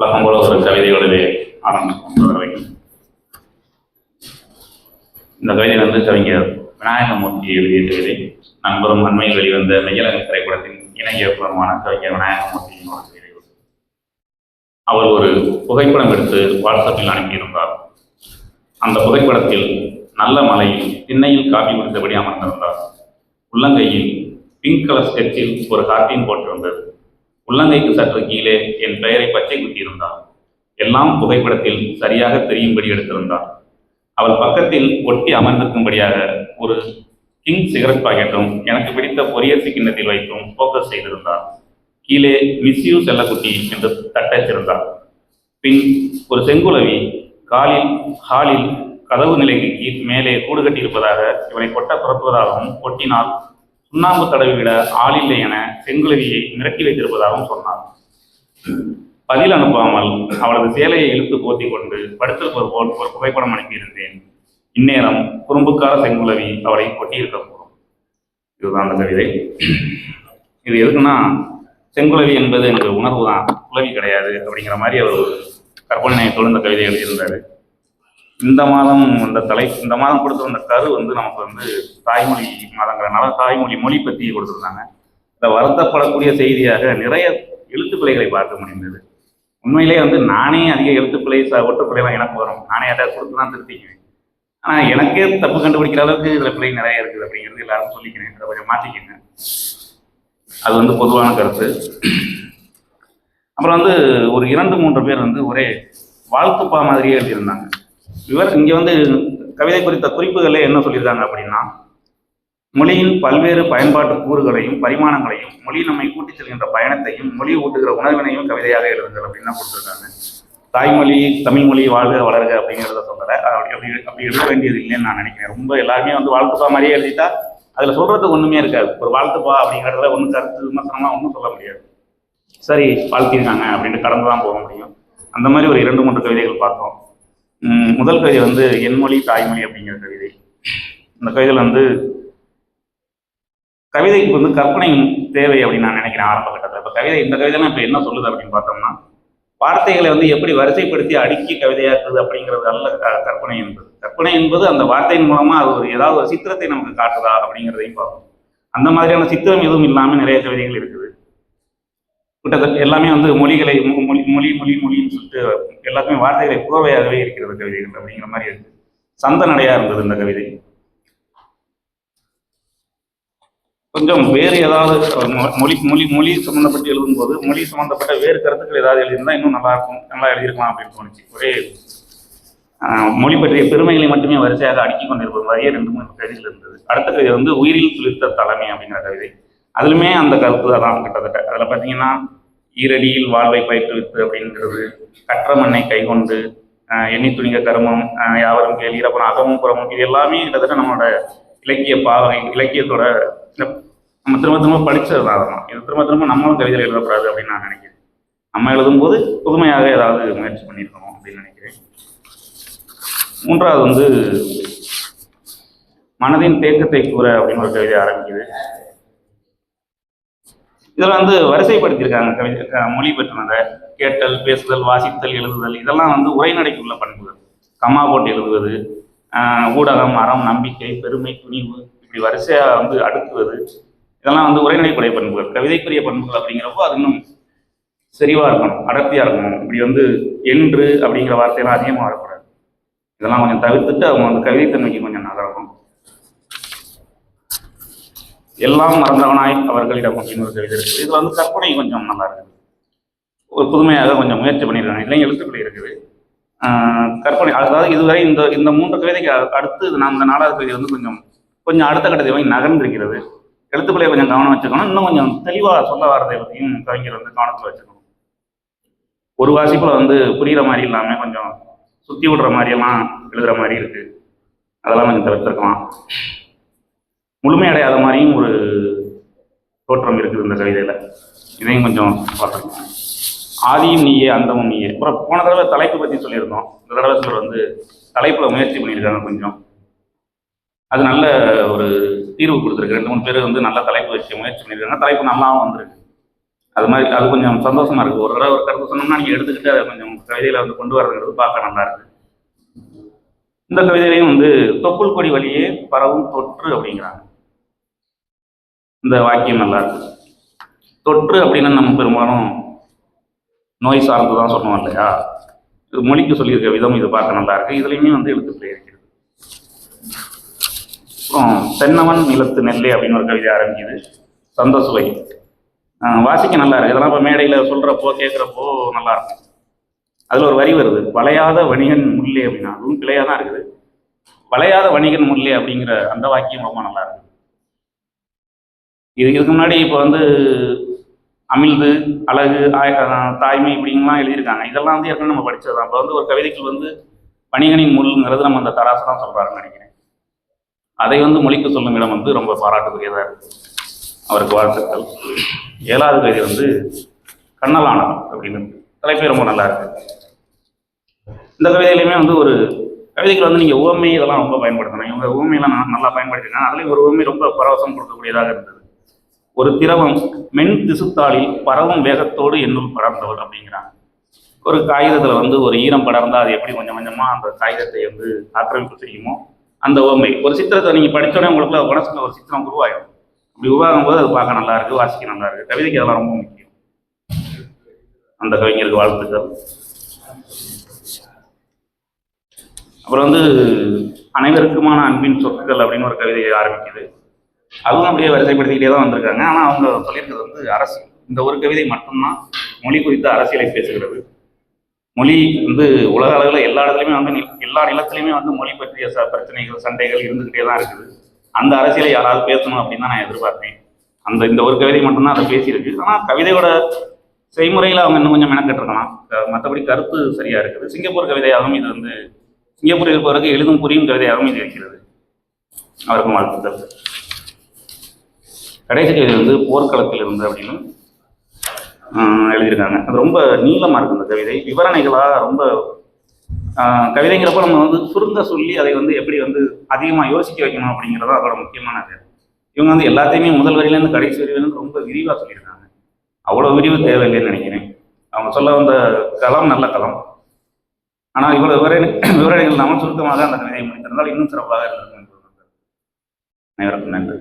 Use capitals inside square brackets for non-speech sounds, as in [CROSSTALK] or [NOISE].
வழக்கம் போல ஒரு கவிதைகளிலே ஆரம்பிக்கும் இந்த கவிதை வந்து கவிஞர் விநாயகமூர்த்தி எழுதிய கவிதை நண்பரும் அண்மையில் வெளிவந்த மெய்யலக திரைப்படத்தின் இணை இயக்குனருமான கவிஞர் விநாயகமூர்த்தியின் ஒரு கவிதை அவர் ஒரு புகைப்படம் எடுத்து வாட்ஸ்அப்பில் அனுப்பியிருந்தார். அந்த புகைப்படத்தில் நல்ல மலையில் திண்ணையில் காப்பி குடித்தபடி அமர்ந்திருந்தார். உள்ளங்கையில் பிங்க் கலர் ஸ்கெட்சில் ஒரு ஹார்ட்டின் போட்டிருந்தது. உள்ளங்கைக்கு சற்று கீழே என் பெயரை பச்சை குத்தியிருந்தாள் எல்லாம் புகைப்படத்தில் சரியாக தெரியும்படி எடுத்திருந்தாள் அவள் பக்கத்தில் ஒட்டி அமர்ந்திருக்கும்படியாக ஒரு கிங் சிகரெட் பாக்கெட்டும் எனக்கு பிடித்த பொரியரிசி கிண்ணத்தில் வைத்தும் ஃபோக்கஸ் செய்திருந்தார் கீழே மிஸ்யூ செல்லக்குட்டி என்று தட்டச்சிருந்தார் பின் ஒரு செங்குலவி காலில் ஹாலில் கதவு நிலைக்கு மேலே கூடு கட்டியிருப்பதாக இவனை கொட்ட துரத்துவதாகவும் கொட்டினால் சுண்ணாம்பு தடவிவிட ஆளில்லை என செங்குலவியை மிரட்டி வைத்திருப்பதாகவும் சொன்னார். பதில் அனுப்பாமல் அவளது சேலையை இழுத்து போத்தி கொண்டு படுத்திருப்பது போல் ஒரு புகைப்படம் அனுப்பியிருந்தேன். இந்நேரம் குறும்புக்கார செங்குலவி அவளை கொட்டியிருக்கக்கூடும் இதுதான் அந்த கவிதை. இது எதுக்குன்னா செங்குலவி என்பது எனக்கு உணர்வு தான் குலவி கிடையாது அப்படிங்கிற மாதிரி அவர் ஒரு கற்பனை நயத்தோடு இந்த கவிதை எழுதியிருந்தார். இந்த மாதம் அந்த தலை இந்த மாதம் கொடுத்திருந்த கரு வந்து நமக்கு வந்து தாய்மொழி மாதங்கிறனால தாய்மொழி மொழி பற்றி கொடுத்துருந்தாங்க இந்த வருத்தப்படக்கூடிய செய்தியாக நிறைய எழுத்துப்பிழைகளை பார்க்க முடிந்தது. உண்மையிலே வந்து நானே அதிக எழுத்துப்பிழை ஒட்டுப்பிள்ளைலாம் எனக்கு வரும். நானே அதை கொடுத்து தான் திருத்திக்குவேன். ஆனால் எனக்கே தப்பு கண்டுபிடிக்கிற அளவுக்கு இதில் பிள்ளை நிறைய இருக்குது அப்படிங்கிறது எல்லாரும் சொல்லிக்கிறேன். அதை கொஞ்சம் மாற்றிக்கங்க. அது வந்து பொதுவான கருத்து. அப்புறம் வந்து ஒரு இரண்டு மூன்று பேர் வந்து ஒரே வாழ்த்துப்பா மாதிரியே எழுதியிருந்தாங்க. இவர் இங்கே வந்து கவிதை குறித்த குறிப்புகளே என்ன சொல்லியிருக்காங்க அப்படின்னா மொழியின் பல்வேறு பயன்பாட்டு கூறுகளையும் பரிமாணங்களையும் மொழி நம்மை கூட்டி செல்கின்ற பயணத்தையும் மொழி ஊட்டுகிற உணர்வினையும் கவிதையாக எழுதுங்கள் அப்படின்னு தான் கொடுத்துருக்காங்க. தாய்மொழி தமிழ் மொழி வாழ்க வளர்க அப்படிங்கிறத சொல்லலை. அப்படி அப்படி அப்படி எழுத வேண்டியது இல்லைன்னு நான் நினைக்கிறேன். ரொம்ப எல்லாருமே வந்து வாழ்த்துப்பா மாதிரியே எழுதிட்டா அதில் சொல்கிறது ஒன்றுமே இருக்காது. ஒரு வாழ்த்துப்பா அப்படிங்கிறதுல ஒன்றும் கருத்து விமர்சனமாக ஒன்றும் சொல்ல முடியாது. சரி வாழ்த்திருக்காங்க அப்படின்ட்டு கடந்து தான் போக முடியும். அந்த மாதிரி ஒரு இரண்டு மூன்று கவிதைகள் பார்த்தோம். முதல் கவிதை வந்து என்மொழி தாய்மொழி அப்படிங்கிற கவிதை. இந்த கவிதையில் வந்து கவிதைக்கு வந்து கற்பனை தேவை அப்படின்னு நான் நினைக்கிறேன் ஆரம்ப கட்டத்தில். இப்போ கவிதை இந்த கவிதைலாம் இப்போ என்ன சொல்லுது அப்படின்னு பார்த்தோம்னா வார்த்தைகளை வந்து எப்படி வரிசைப்படுத்தி அடுக்கி கவிதையாக்குது அப்படிங்கிறது அல்ல கற்பனை என்பது. கற்பனை என்பது அந்த வார்த்தையின் மூலமாக அது ஒரு ஏதாவது ஒரு சித்திரத்தை நமக்கு காட்டுதா அப்படிங்கிறதையும் பார்ப்போம். அந்த மாதிரியான சித்திரம் எதுவும் இல்லாமல் நிறைய கவிதைகள் இருக்குது. கிட்டத்தட்ட எல்லாமே வந்து மொழிகளை மொழி மொழி மொழின்னு சொல்லிட்டு எல்லாத்துமே வார்த்தைகளை புகவையாகவே இருக்கிறது கவிதைகள் அப்படிங்கிற மாதிரி இருக்கு. சந்த நடையா இருந்தது இந்த கவிதை. கொஞ்சம் வேறு ஏதாவது மொழி மொழி மொழி சம்மந்தப்பட்டு எழுதும்போது மொழி சம்மந்தப்பட்ட வேறு கருத்துக்கள் ஏதாவது எழுதியிருந்தா இன்னும் நல்லா இருக்கும் நல்லா எழுதியிருக்கலாம் அப்படின்னு தோணுச்சு. ஒரே மொழி பற்றிய பெருமைகளை மட்டுமே வரிசையாக அடுக்கி கொண்டிருப்பது மாதிரியே ரெண்டு மூணு கவிதைகள் இருந்தது. அடுத்த கவிதை வந்து உயிரில் துளிர்த்த தலைமை அப்படிங்கிற கவிதை. அதுலுமே அந்த கருத்து தான் கிட்டத்தட்ட. அதில் பார்த்தீங்கன்னா ஈரடியில் வாழ்வை பயிற்றுவித்து அப்படிங்கிறது கற்ற மண்ணை கைகொண்டு எண்ணி துணிக கருமம் யாவரும் கேள்வி அப்புறம் அகமும் புறமும் இது எல்லாமே கிட்டத்தட்ட நம்மளோட இலக்கிய பாவகை இலக்கியத்தோட நம்ம திரும்ப திரும்ப படிச்சது தான் அதெல்லாம். இது திரும்ப திரும்ப நம்மளும் கவிதை எழுதக்கூடாது அப்படின்னு நான் நினைக்கிறேன். நம்ம எழுதும்போது புதுமையாக ஏதாவது முயற்சி பண்ணியிருக்கணும் அப்படின்னு நினைக்கிறேன். மூன்றாவது வந்து மனதின் தேக்கத்தை கூற அப்படின்னு ஒரு கவிதை ஆரம்பிக்குது. இதெல்லாம் வந்து வரிசைப்படுத்தியிருக்காங்க கவிதை மொழி பெற்றனதை கேட்டல் பேசுதல் வாசித்தல் எழுதுதல் இதெல்லாம் வந்து உரைநடைக்குள்ள பண்புகள். கம்மா போட்டு எழுதுவது ஊடகம் அறம் நம்பிக்கை பெருமை துணிவு இப்படி வரிசையாக வந்து அடுக்குவது இதெல்லாம் வந்து உரைநடைக்குடைய பண்புகள். கவிதைக்குரிய பண்புகள் அப்படிங்கிறப்போ அது இன்னும் செறிவாக இருக்கணும் அடர்த்தியாக இருக்கணும். இப்படி வந்து என்று அப்படிங்கிற வார்த்தையெல்லாம் அதிகமாக வரக்கூடாது. இதெல்லாம் கொஞ்சம் தவிர்த்துட்டு அவங்க வந்து கவிதைத்தன்மைக்கு கொஞ்சம் நகரணும். எல்லாம் மறந்தவனாய் அவர்களிடம் அப்படின்னு ஒரு கவிதை இருக்குது இதில் வந்து கற்பனை கொஞ்சம் நல்லா இருக்குது. ஒரு புதுமையாக கொஞ்சம் முயற்சி பண்ணியிருக்காங்க இதுலேயும் எழுத்துக்கள் இருக்குது. கற்பனை அதாவது இதுவரை இந்த இந்த மூன்று கவிதைக்கு அடுத்து நான் இந்த நாலாவது கவிதை வந்து கொஞ்சம் கொஞ்சம் அடுத்த கட்டத்தை வாங்கி நகர்ந்திருக்கிறது. எழுத்துக்களை கொஞ்சம் கவனம் வச்சுக்கணும். இன்னும் கொஞ்சம் தெளிவாக சொல்ல வாரதை பற்றியும் கவிஞர் வந்து கவனத்தில் வச்சுக்கணும். ஒரு வாசிப்பில் வந்து புரிகிற மாதிரி இல்லாமல் கொஞ்சம் சுற்றி விடுற மாதிரியெல்லாம் எழுதுகிற மாதிரி இருக்குது அதெல்லாம் கொஞ்சம் தவிர்த்துருக்கலாம். முழுமையடையாத மாதிரியும் ஒரு தோற்றம் இருக்குது இந்த கவிதையில். இதையும் கொஞ்சம் பார்த்துருக்கோம் ஆதியும் நீயே அந்தமும் நீயே. அப்புறம் போன தடவை தலைப்பு பற்றி சொல்லியிருந்தோம். இந்த தடவை சார் வந்து தலைப்பில் முயற்சி பண்ணியிருக்காங்க கொஞ்சம். அது நல்ல ஒரு தீர்வு கொடுத்துருக்கு. ரெண்டு மூணு பேர் வந்து நல்ல தலைப்பு வச்சு முயற்சி பண்ணியிருக்காங்க. தலைப்பு நல்லாவும் வந்திருக்கு. அது மாதிரி அது கொஞ்சம் சந்தோஷமா இருக்கு. ஒரு தடவை ஒரு கருத்து சொன்னோம்னா நீங்க எடுத்துக்கிட்டு அதை கொஞ்சம் கவிதையில வந்து கொண்டு வரதுங்கிறது பார்க்க நல்லா இருக்கு. இந்த கவிதையிலையும் வந்து தொப்புள் கொடி வழியே பரவும் தொற்று அப்படிங்கிறாங்க. இந்த வாக்கியம் நல்லா இருக்கு. தொற்று அப்படின்னா நம்ம பெரும்பாலும் நோய் சார்ந்து தான் சொன்னோம் இல்லையா? இது மொழிக்கு சொல்லியிருக்க விதம் இது பார்க்க நல்லா இருக்கு. இதுலையுமே வந்து எழுத்துப்பிழை இருக்கிறது. அப்புறம் தென்னவன் நிலத்து நெல்லை அப்படின்னு ஒரு கவிதை ஆரம்பிக்குது. சந்த சுவை. வாசிக்க நல்லா இருக்கு. இதெல்லாம் இப்போ மேடையில் சொல்கிறப்போ கேட்குறப்போ நல்லா இருக்கும் அதில் ஒரு வரி வருது. வளையாத வணிகன் முல்லை அப்படின்னா அதுவும் பிழையாக தான் இருக்குது. வளையாத வணிகன் முல்லை அப்படிங்கிற அந்த வாக்கியம் ரொம்ப நல்லா இருக்கு. இது இதுக்கு முன்னாடி இப்போ வந்து அமிழ்து அழகு ஆய- தாய்மை இப்படிங்கலாம் எழுதியிருக்காங்க. இதெல்லாம் வந்து ஏற்கனவே நம்ம படித்தது தான் இப்போ வந்து ஒரு கவிதைக்கு வந்து வணிகனின் முள்ங்கிறது நம்ம அந்த தராசு தான் சொல்கிறாருன்னு நினைக்கிறேன். அதை வந்து மொழிக்கு சொல்லும் இடம் வந்து ரொம்ப பாராட்டுக்குரியதாக இருக்குது அவருக்கு வாழ்த்துக்கள். ஏழாவது கவிதை வந்து கண்ணலானம் அப்படின்னு. தலைப்பே ரொம்ப நல்லா இருக்கு. இந்த கவிதையிலையுமே வந்து ஒரு கவிதைகள் வந்து நீங்கள் உவமை இதெல்லாம் ரொம்ப பயன்படுத்தணும். இவங்க உவமையெல்லாம் நல்லா பயன்படுத்திருக்காங்க. அதுலேயும் ஒரு உவமை ரொம்ப பரவசம் கொடுக்கக்கூடியதாக இருந்தது. ஒரு திரவம் மென் திசுத்தாளில் பரவும் வேகத்தோடு என்னுள் படர்ந்தவள் அப்படிங்கிறாங்க. ஒரு காகிதத்தில் வந்து ஒரு ஈரம் படர்ந்தால் அது எப்படி கொஞ்சம் கொஞ்சமாக அந்த காகிதத்தை வந்து ஆக்கிரமிப்பு செய்யுமோ அந்த ஓமை. ஒரு சித்திரத்தை நீங்கள் படித்தோடனே உங்களுக்குள்ள மனசுல ஒரு சித்திரம் உருவாயிடும் அப்படி உருவாகும் போது அது பார்க்க நல்லா இருக்கு வாசிக்க நல்லா இருக்கு. கவிதைக்கு அதெல்லாம் ரொம்ப முக்கியம். அந்த கவிஞருக்கு வாழ்த்துக்கள். அப்புறம் வந்து அனைவருக்குமான அன்பின் சொற்கள் அப்படின்னு ஒரு கவிதையை ஆரம்பிக்குது. அதுவும் அப்படியே வரிசைப்படுத்திக்கிட்டே தான் வந்திருக்காங்க. ஆனால் அவங்க சொல்லியிருக்கிறது வந்து அரசு. இந்த ஒரு கவிதை மட்டும்தான் மொழி குறித்த அரசியலை பேசுகிறது. மொழி வந்து உலக அளவில் எல்லா இடத்துலையுமே வந்து நி- எல்லா நிலத்திலையுமே வந்து மொழி பற்றிய ச பிரச்சனைகள் சண்டைகள் இருந்துக்கிட்டே தான் இருக்குது. அந்த அரசியலை யாராவது பேசணும் அப்படின்னு தான் நான் எதிர்பார்த்தேன். அந்த இந்த ஒரு கவிதை மட்டும்தான் அதை பேசியிருக்கு. ஆனால் கவிதையோட செய்முறையில் அவங்க இன்னும் கொஞ்சம் மெனக்கட்டுருக்கலாம் மற்றபடி கருத்து சரியாக இருக்குது. சிங்கப்பூர் கவிதையாகவும் இது வந்து சிங்கப்பூர் இருப்பவருக்கு எழுதும் புரியும் கவிதையாகவும் இது இருக்கிறது. அவருக்கும் வாழ்த்துக்கள். கடைசி கவிதை வந்து போர்க்களத்தில் இருந்து அப்படின்னு எழுதியிருக்காங்க. அது ரொம்ப நீளமாக இருக்கும் இந்த கவிதை. விவரணைகளாக ரொம்ப கவிதைங்கிறப்ப நம்ம வந்து சுருங்க சொல்லி அதை வந்து எப்படி வந்து அதிகமாக யோசிக்க வைக்கணும் அப்படிங்கிறது அதோட முக்கியமான இது. இவங்க வந்து எல்லாத்தையுமே முதல் வரியிலேருந்து கடைசி வரியிலேருந்து ரொம்ப விரிவாக சொல்லியிருக்காங்க. அவ்வளோ விரிவு தேவையில்லைன்னு நினைக்கிறேன். அவங்க சொல்ல வந்த களம் நல்ல களம் ஆனால் இவ்வளோ விவரணை [COUGHS] விவரணைகள் நாம சுருக்கமாக அந்த கவிதையை முடித்திருந்தால் இன்னும் சிறப்பாக இருந்திருக்கும் என்று அனைவருக்கும் நன்றி.